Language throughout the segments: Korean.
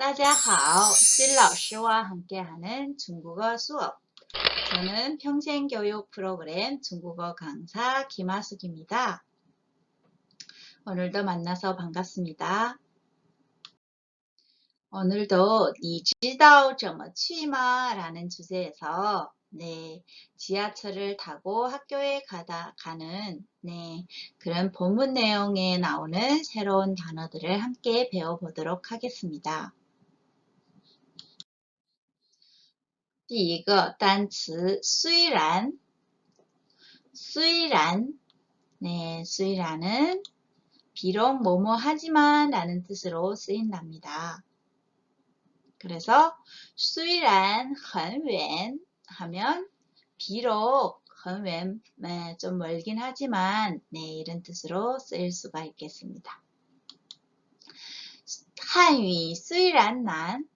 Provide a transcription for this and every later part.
大家好，실老师와 함께하는 중국어 수업. 저는 평생교육 프로그램 중국어 강사 김하숙입니다. 오늘도 만나서 반갑습니다. 오늘도 你知道怎么去吗?라는 주제에서 네, 지하철을 타고 학교에 가다 가는 네, 그런 본문 내용에 나오는 새로운 단어들을 함께 배워보도록 하겠습니다. 第一个单词虽然虽然 네, 虽然은 비록 뭐뭐 하지만 라는 뜻으로 쓰인답니다. 그래서 虽然很远 하면 비록 很远 네, 좀 멀긴 하지만 네, 이런 뜻으로 쓰일 수가 있겠습니다. 汉语虽然难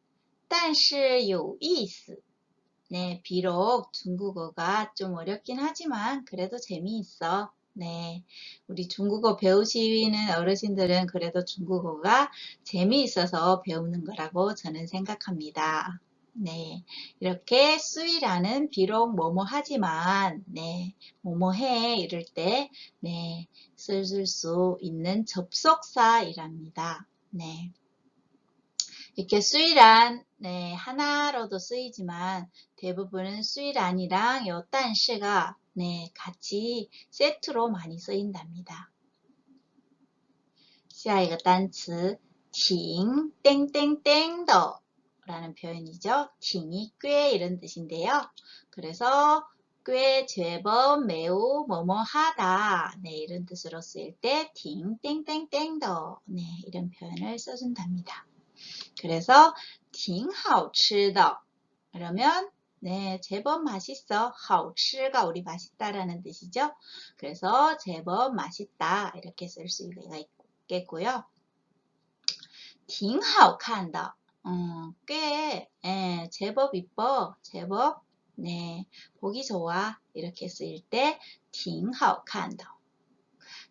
但是有意思 네, 비록 중국어가 좀 어렵긴 하지만 그래도 재미있어. 네, 우리 중국어 배우시는 어르신들은 그래도 중국어가 재미있어서 배우는 거라고 저는 생각합니다. 네, 이렇게 수이라는 비록 뭐뭐 하지만, 네, 뭐뭐 해 이럴 때, 네, 쓸 수 있는 접속사이랍니다. 네. 이렇게 수이란 네, 하나로도 쓰이지만 대부분은 수이란이랑 요 딴시가 네, 같이 세트로 많이 쓰인답니다. 下一个单词挺 땡땡땡더 라는 표현이죠. 팅이 꽤 이런 뜻인데요. 그래서 꽤 제법 매우 뭐뭐 하다 네, 이런 뜻으로 쓰일 때팅 땡땡땡더 네, 이런 표현을 써준답니다. 그래서 挺好吃的 그러면 네, 제법 맛있어. 好吃가 우리 맛있다라는 뜻이죠. 그래서 제법 맛있다 이렇게 쓸 수가 있겠고요. 挺好看的 음, 꽤 예, 제법 이뻐. 제법 네, 보기 좋아. 이렇게 쓰일 때挺好看的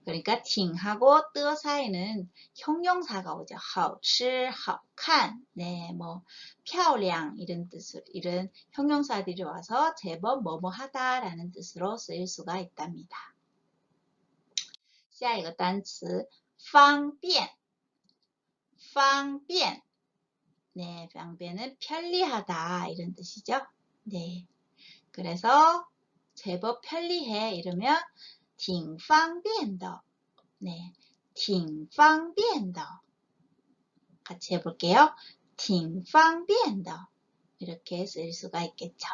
그러니까 팅하고 뜨 사이는 형용사가 오죠. 好吃,好看, 네, 뭐, 漂亮 이런 뜻으로 이런 형용사들이 와서 제법 뭐뭐 하다라는 뜻으로 쓰일 수가 있답니다. 下一个单词方便方便 네, 方便은 편리하다 이런 뜻이죠. 네. 그래서 제법 편리해 이러면 挺方便的. 네, 挺方便的. 같이 해볼게요. 挺方便的. 이렇게 쓸 수가 있겠죠.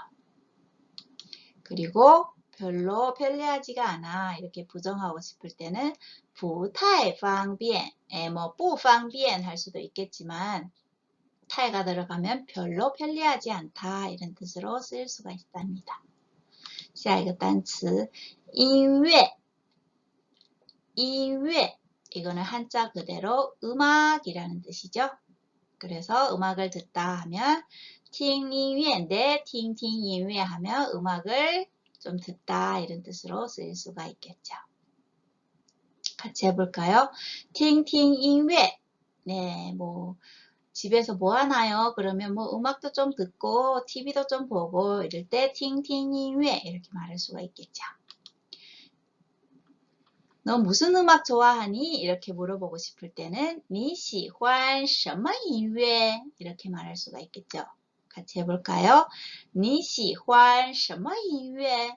그리고 별로 편리하지가 않아 이렇게 부정하고 싶을 때는 不太方便, 예, 뭐 不方便 할 수도 있겠지만 타이가 들어가면 별로 편리하지 않다 이런 뜻으로 쓸 수가 있답니다. 下一个单词 音乐 音乐 이거는 한자 그대로 음악이라는 뜻이죠. 그래서 음악을 듣다 하면 팅인위인데 팅팅인위 하면 음악을 좀 듣다 이런 뜻으로 쓰일 수가 있겠죠. 같이 해볼까요? 팅팅인위 네, 뭐 집에서 뭐 하나요? 그러면 뭐 음악도 좀 듣고 TV도 좀 보고 이럴 때 팅팅인위 이렇게 말할 수가 있겠죠. 너 무슨 음악 좋아하니? 이렇게 물어보고 싶을 때는 你喜欢什么音乐? 이렇게 말할 수가 있겠죠. 같이 해볼까요? 你喜欢什么音乐?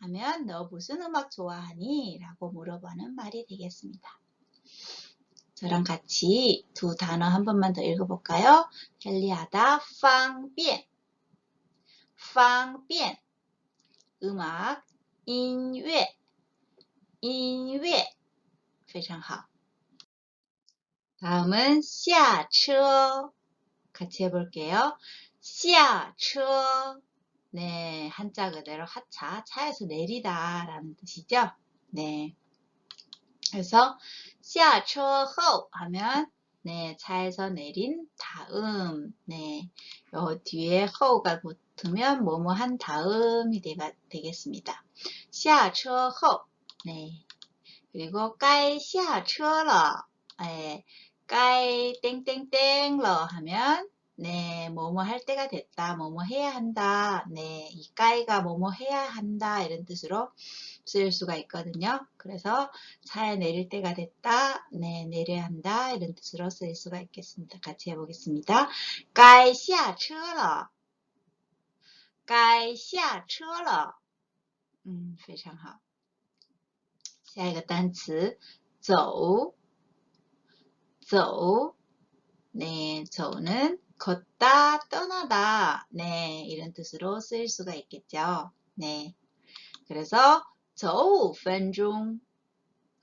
하면 너 무슨 음악 좋아하니? 라고 물어보는 말이 되겠습니다. 저랑 같이 두 단어 한 번만 더 읽어볼까요? 편리하다, 方便,方便, 음악, 音乐, 音乐非常好. 다음은 下车 같이 해볼게요. 下车 네, 한자 그대로 하차, 차에서 내리다 라는 뜻이죠. 네. 그래서 下车后 하면 네, 차에서 내린 다음 네, 요 뒤에 허우가 붙으면 뭐뭐 한 다음이 되겠습니다. 下车后 네. 그리고 该下车了. 예, 该 땡땡땡러 하면 네, 뭐뭐 할 때가 됐다, 뭐뭐 해야 한다, 네, 이 까이가 뭐뭐 해야 한다, 이런 뜻으로 쓰일 수가 있거든요. 그래서 차에 내릴 때가 됐다, 네, 내려야 한다, 이런 뜻으로 쓰일 수가 있겠습니다. 같이 해보겠습니다. 该下车了,该下车了. 음, 非常好.下一个单词,走,走. 네, 저는 걷다, 떠나다, 네, 이런 뜻으로 쓰일 수가 있겠죠. 네. 그래서 走 5分钟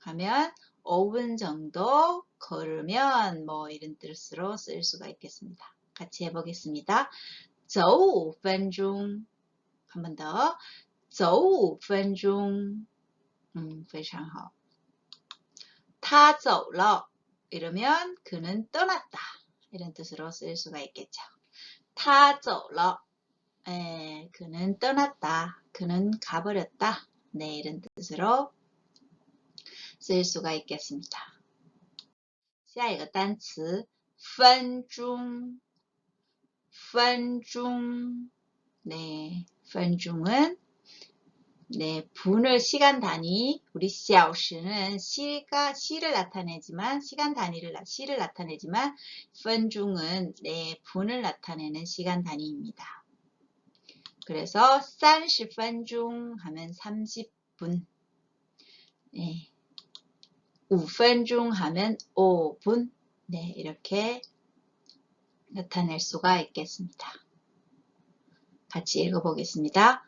하면 5분 정도 걸으면 뭐 이런 뜻으로 쓰일 수가 있겠습니다. 같이 해보겠습니다. 走 5分钟 한 번 더. 走 5分钟 음, 非常好. 他走了 이러면 그는 떠났다. 이런 뜻으로 쓰일 수가 있겠죠. 他走了 에, 그는 떠났다. 그는 가버렸다. 네, 이런 뜻으로 쓸 수가 있겠습니다. 下一个单词分钟分钟 네, 分钟은 네, 분을 시간 단위, 우리 샤오시는 시가 시를 나타내지만 시간 단위를 시를 나타내지만 펀중은 네, 분을 나타내는 시간 단위입니다. 그래서 30분 하면 30분. 네. 5분 하면 5분. 네, 이렇게 나타낼 수가 있겠습니다. 같이 읽어보겠습니다.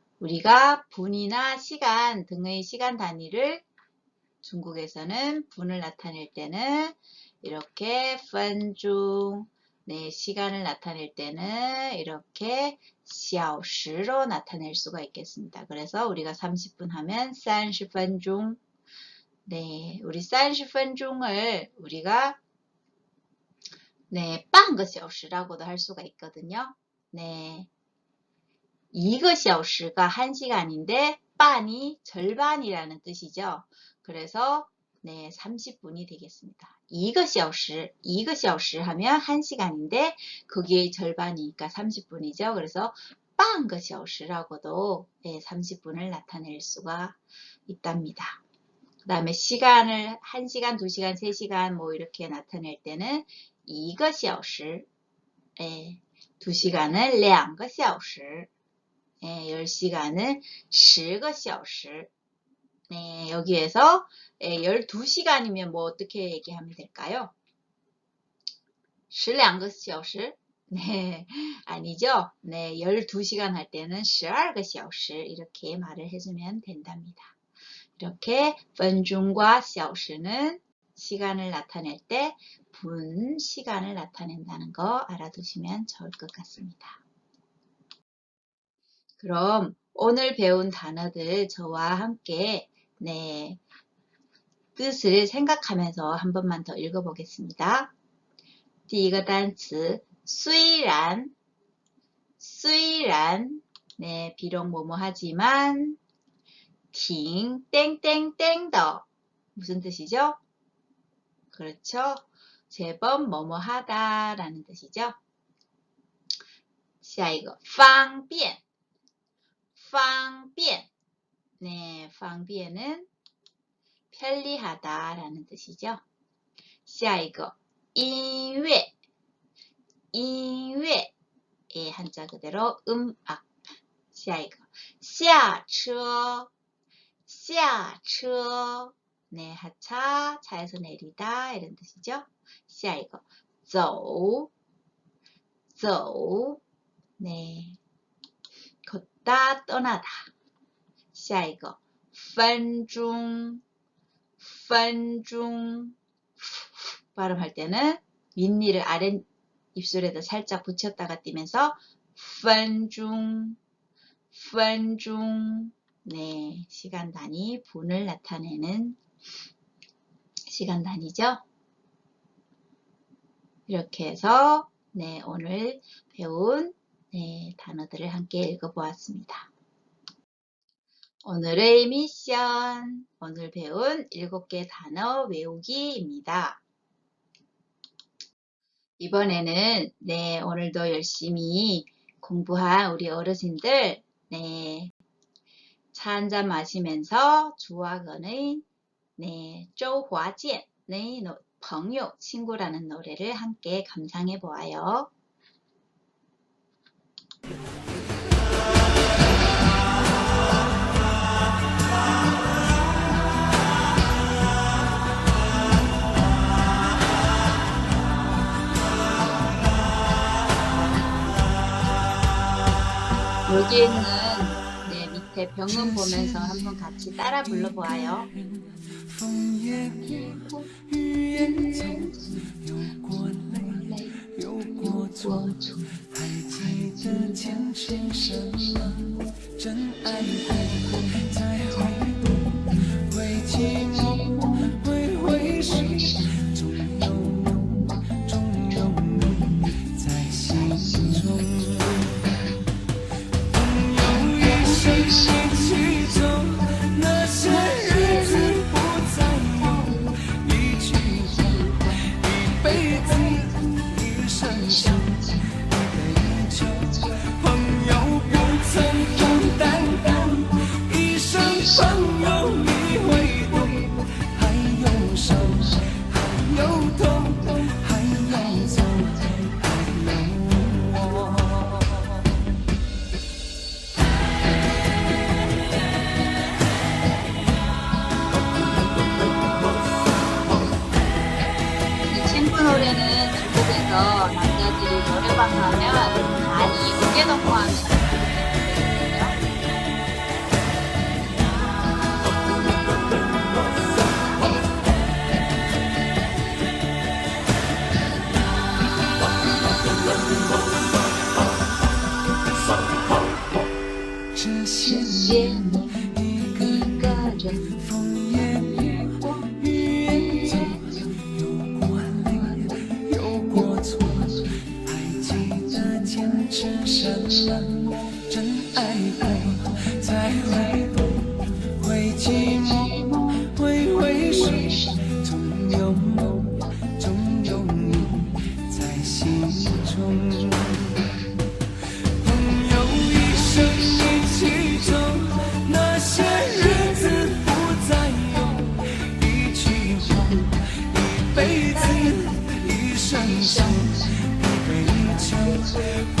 우리가 분이나 시간 등의 시간 단위를 중국에서는 분을 나타낼 때는 이렇게 分钟, 네, 시간을 나타낼 때는 이렇게 小时로 나타낼 수가 있겠습니다. 그래서 우리가 30분 하면 30分钟. 네, 우리 30分钟을 우리가 네, 半个小时라고도 할 수가 있거든요. 네. 2个小时가 1시간인데 반이 절반이라는 뜻이죠. 그래서 네, 30분이 되겠습니다. 2个小时, 2个小时 하면 1시간인데 거기에 절반이니까 30분이죠. 그래서 半个小时라고도 네, 30분을 나타낼 수가 있답니다. 그 다음에 시간을 1시간, 2시간, 3시간 뭐 이렇게 나타낼 때는 2个小时, 예, 2시간을 2个小时, 예, 10시간을 10个小时. 네, 여기에서 예, 12시간이면 뭐 어떻게 얘기하면 될까요? 12个小时? 네, 아니죠. 네, 12시간 할 때는 12个小时 이렇게 말을 해주면 된답니다. 이렇게 分钟과 小时는 시간을 나타낼 때 분 시간을 나타낸다는 거 알아두시면 좋을 것 같습니다. 그럼 오늘 배운 단어들 저와 함께 네, 뜻을 생각하면서 한 번만 더 읽어보겠습니다. 第一个单词虽然虽然 네, 비록 뭐뭐 하지만 挺 땡땡땡더 무슨 뜻이죠? 그렇죠. 제법 뭐뭐 하다라는 뜻이죠. 下一个方便 方便 네, 方便은 편리하다라는 뜻이죠. 下一个音乐音乐 예, 한자 그대로 음악 下一个下车下车 네, 하차, 차에서 내리다 이런 뜻이죠. 下一个走走 네, 걷다 떠나다. 下一个分钟分钟 발음할 때는 윗니를 아래 입술에다 살짝 붙였다가 띄면서 分钟分钟네, 시간 단위 분을 나타내는 시간 단위죠. 이렇게 해서 네, 오늘 배운 네, 단어들을 함께 읽어보았습니다. 오늘의 미션, 오늘 배운 7개 단어 외우기입니다. 이번에는 네, 오늘도 열심히 공부한 우리 어르신들 네, 차 한잔 마시면서 주화건의 네, 조화지의 朋友, 친구라는 노래를 함께 감상해 보아요. 여기 있는 네, 밑에 병음 보면서 한번 같이 따라 불러보아요. 风啊耶呀这些年一个人坚持什么？真爱爱，Yes.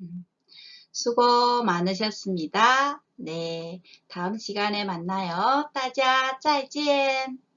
음. 수고 많으셨습니다. 네, 다음 시간에 만나요. 따자, 짜이젠.